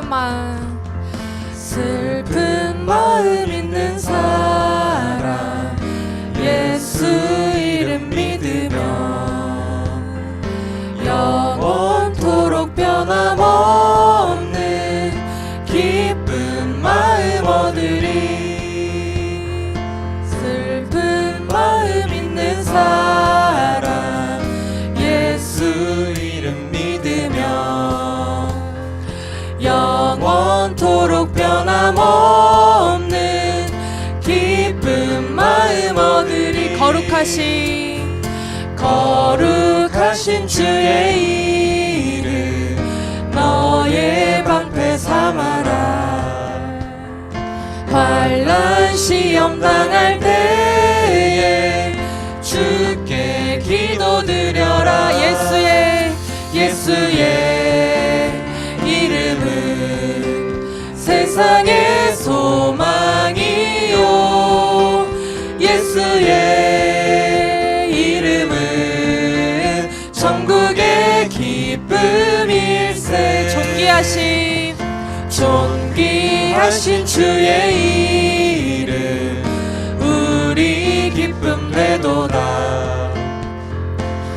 他们 거룩하신 거룩하신 주의 이름 너의 방패 삼아라. 환란 시험 당할 때에 주께 기도드려라. 예수의 예수의 이름은 세상의 하신 주의 이름 우리 기쁨 되도다.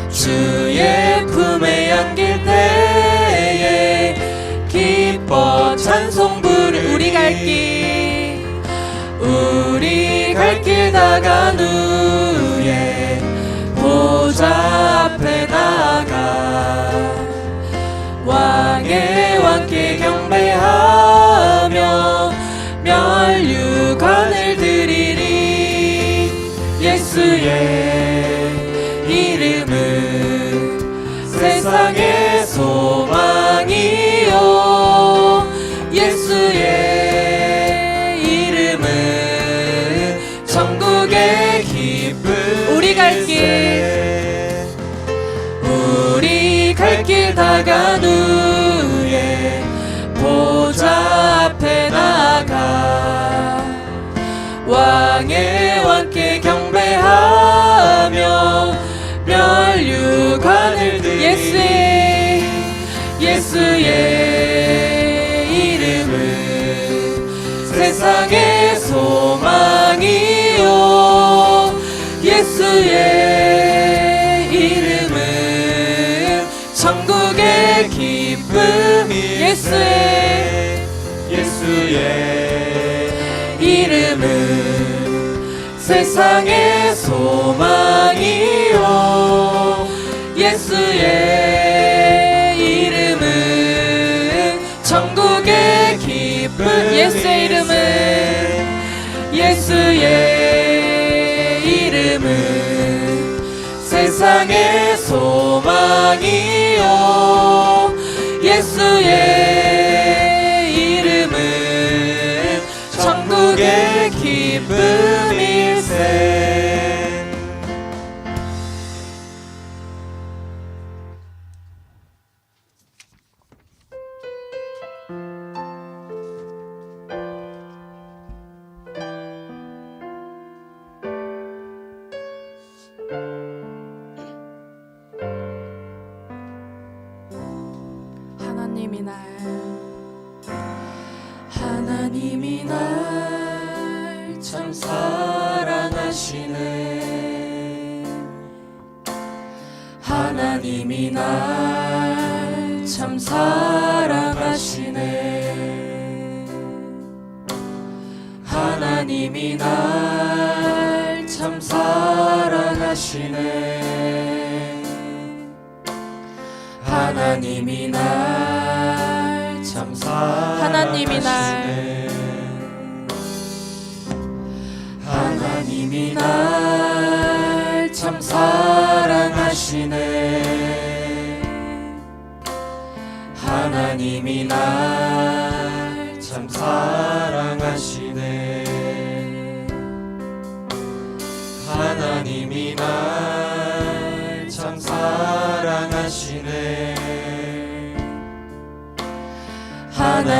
주의 품에 안길 때에 기뻐 찬송 부르 우리 갈길 우리 갈길후 세상의 소망이요 예수의 이름은 천국의 기쁨 우리 갈 길. 우리 갈길후 세상의 소망이요. 예수의 이름은 천국의 기쁨. 예수의 이름은 예수의 이름은 세상의 소망이요. 예수의 하나님이 날 하나님이 날 참 사랑하시네. 하나님이 날 참 사랑하시네. 하나님이 날 참 사랑하시네. 하나님이 날참 하나님이 날 하나님이 날 참 사랑하시네. 하나님이 날 참 사랑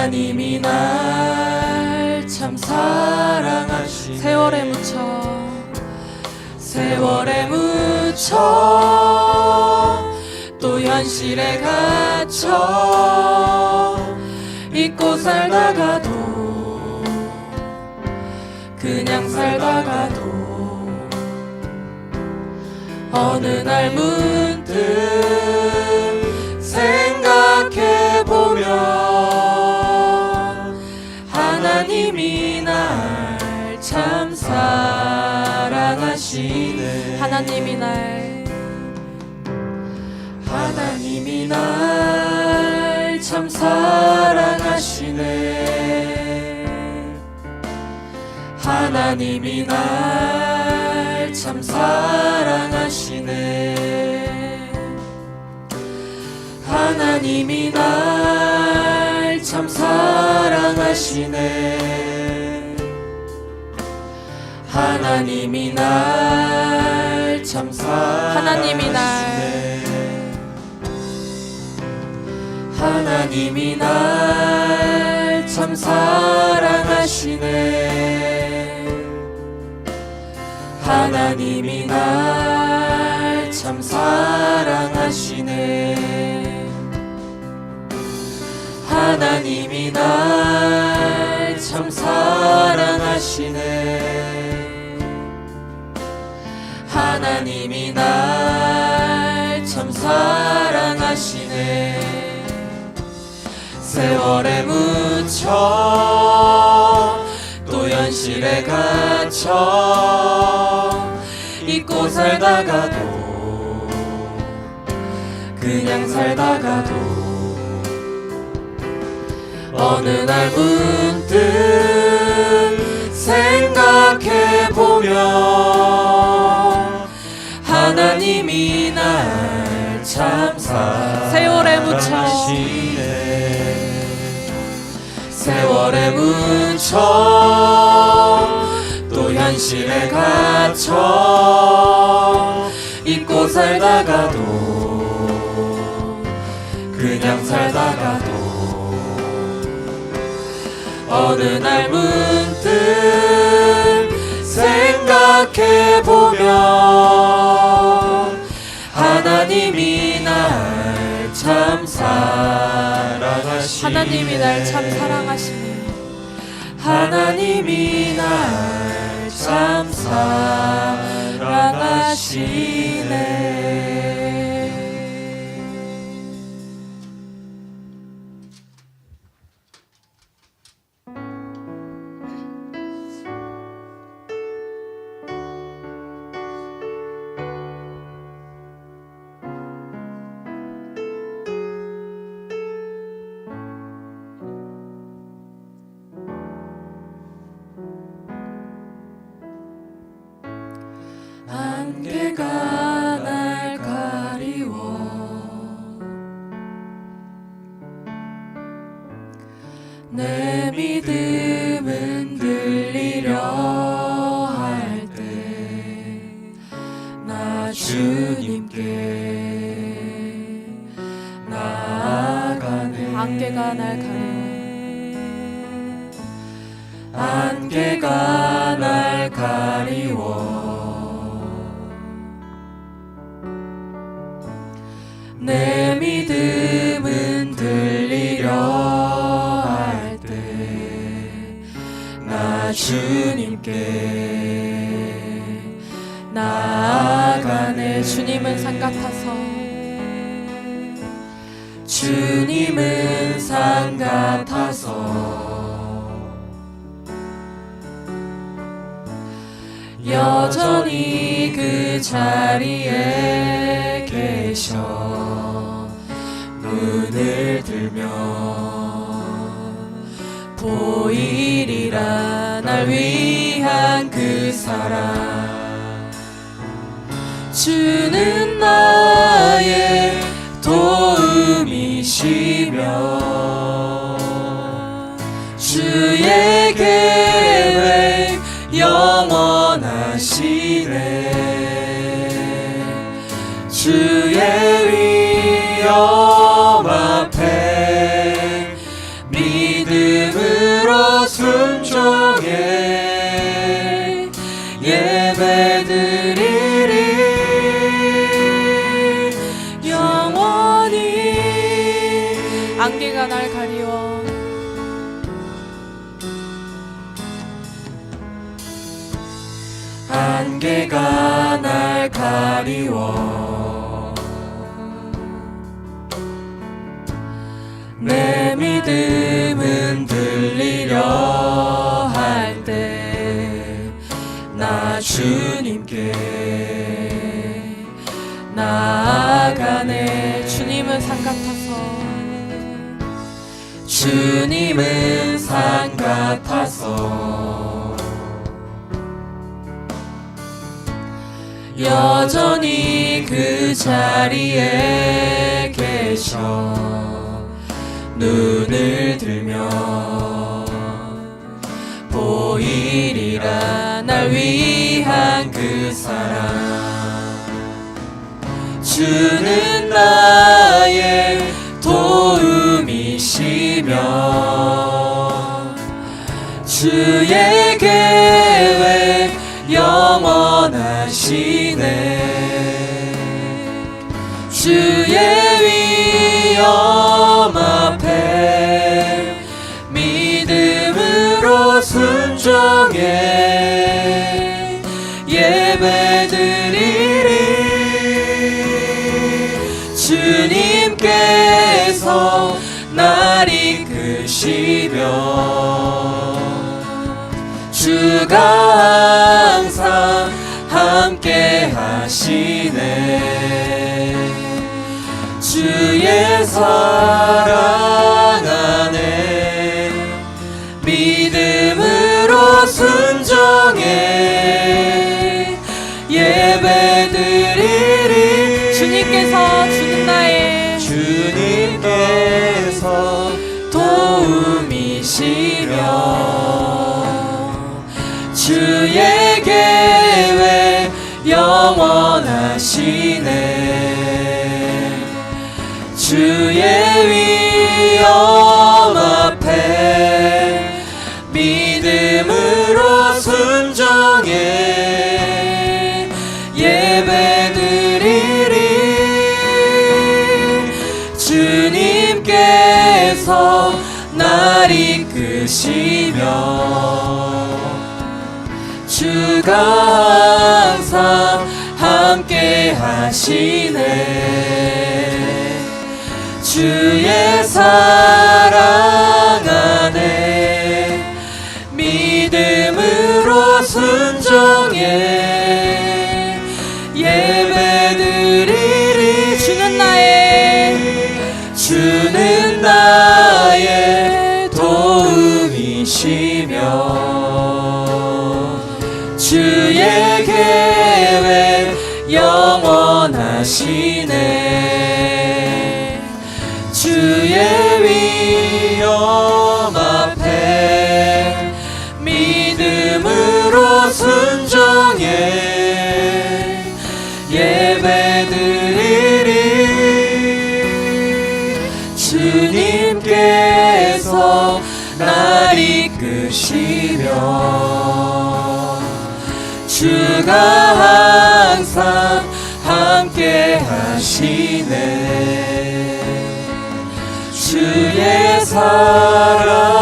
하나님이 날 참 사랑하시네. 세월에 묻혀. 세월에 묻혀. 또 현실에 갇혀. 잊고 살다가도. 그냥 살다가도. 어느 날 문득 날 참 사랑하시네. 하나님이 날 참 사랑하시네. 하나님이 날 참 사랑하시네. 하나님이 날참 하나님이 날 하나님이 날 참 사랑하시네. 하나님이 날 참 사랑하시네. 하나님이 날 참 사랑하시네. 하나님이 날 참 사랑하시네 세월에 묻혀 또 현실에 갇혀 잊고 살다가도 그냥 살다가도 어느 날 문득 생각해 보면 하나님이 날 참 사랑하시네 세월에 묻혀 또 현실에 갇혀 잊고 살다가도 그냥 살다가도 어느 날 문득 생각해 하나님이 날 참 사랑하시네. 하나님이 날 참 사랑하시네 내 믿음은 들리려 할 때 나 주님께 나아가네. 안개가 날 가리워 안개가 날 가리 주님께 나아가네. 주님은 산 같아서 주님은 산 같아서 여전히 그 자리에 사랑. 주는 나의 도움이시며 주의 계획 영원하시네. 주의 가리워. 내 믿음은 들리려 할 때 나 주님께 나아가네. 주님은 산 같아서. 주님은 산 같아서 여전히 그 자리에 계셔. 눈을 들면 보이리라 날 위한 그 사랑. 주는 나의 이끄시며 주가 항상 함께 하시네. 주의 사랑 안에 믿음으로 순종해 예배 드리리. 주님께서 주는 주가 항상 함께 하시네. 주의 사랑 안에 믿음으로 순종해 주의 위엄 앞에 믿음으로 순종해 예배드리리 주님께서 날 이끄시며 주가 항상 함께 하시네 사랑